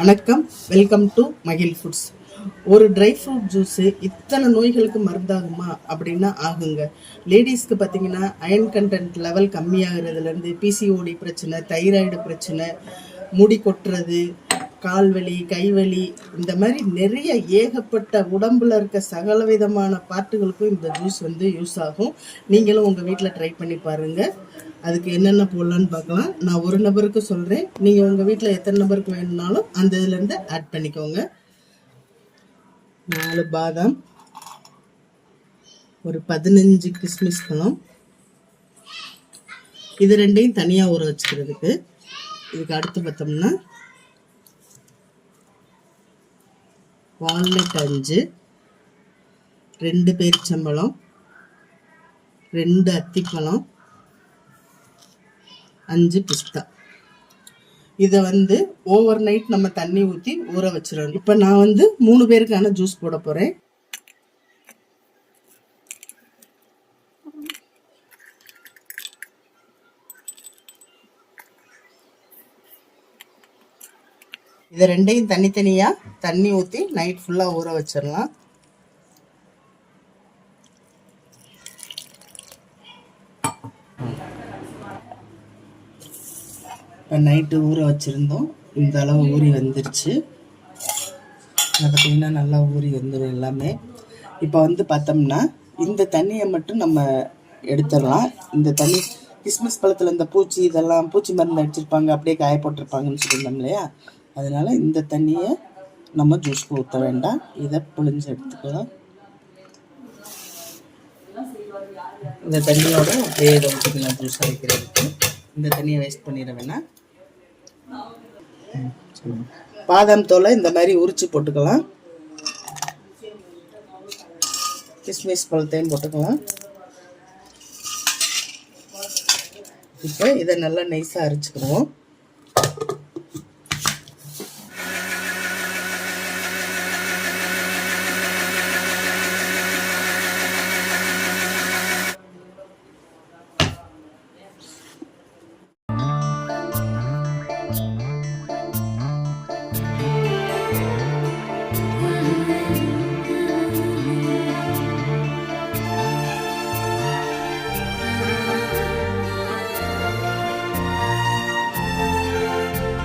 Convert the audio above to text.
வணக்கம். Welcome to மகிழ் foods ஒரு ட்ரை ஃப்ரூட் ஜூஸு இத்தனை நோய்களுக்கு மருந்தாகுமா அப்படின்னா ஆகுங்க. லேடிஸ்க்கு பார்த்தீங்கன்னா அயன் கண்டென்ட் லெவல் கம்மியாகிறதுலேருந்து பிசிஓடி பிரச்சனை தைராய்டு பிரச்சனை முடி கொட்டுறது கால்வலி கைவலி இந்த மாதிரி நிறைய ஏகப்பட்ட உடம்புல இருக்க சகல விதமான பாட்டுகளுக்கும் இந்த ஜூஸ் வந்து யூஸ் ஆகும். நீங்களும் உங்கள் வீட்டில் ட்ரை பண்ணி பாருங்கள் அதுக்கு என்னென்ன போடலான்னு பார்க்கலாம். நான் ஒரு நபருக்கு சொல்கிறேன் நீங்கள் உங்கள் வீட்டில் எத்தனை நபருக்கு வேணும்னாலும் அந்த இதுலேருந்து ஆட் பண்ணிக்கோங்க. நாலு பாதாம். ஒரு பதினஞ்சு கிஸ்மிஸ் பழம். இது ரெண்டையும் தனியாக ஊற வச்சுக்கிறதுக்கு. இதுக்கு அடுத்து பார்த்தோம்னா வால்நட் அஞ்சு ரெண்டு பேரிச்சம்பழம் ரெண்டு அத்திப்பழம் அஞ்சு பிஸ்தா இதை வந்து ஓவர் நைட் நம்ம தண்ணி ஊற்றி ஊற வச்சிடணும். இப்போ நான் வந்து மூணு பேருக்கான ஜூஸ் போட போகிறேன் இதை ரெண்டையும் தனித்தனியாக தண்ணி ஊற்றி நைட் ஃபுல்லாக ஊற வச்சிடலாம். நைட்டு ஊற வச்சுருந்தோம். இந்த அளவு ஊறி வந்துருச்சு. பார்த்திங்கன்னா பார்த்தீங்கன்னா நல்லா ஊறி வந்துடும் எல்லாமே. இப்போ வந்து பார்த்தோம்னா இந்த தண்ணியை மட்டும் நம்ம எடுத்துடலாம். இந்த தண்ணி கிறிஸ்மஸ் பழத்தில் இந்த பூச்சி இதெல்லாம் பூச்சி மருந்து அடிச்சிருப்பாங்க அப்படியே காய போட்டிருப்பாங்கன்னு சொல்லியிருந்தோம் இல்லையா? அதனால இந்த தண்ணியை நம்ம ஜூஸ்க்கு ஊற்ற வேண்டாம். இதை புழிஞ்சு எடுத்துக்கலாம். இந்த தண்ணியோட அப்படியே இதை ஊற்றிக்கலாம் ஜூஸ் அரைக்கிறதுக்கு. இந்த தண்ணியை வேஸ்ட் பண்ணிட வேணாம். பாதாம் தோலை இந்த மாதிரி உரிச்சு போட்டுக்கலாம். கிஸ்மிஸ் பழத்தையும் போட்டுக்கலாம். இப்போ இதை நல்லா நைஸாக அரைச்சிக்கிடுவோம்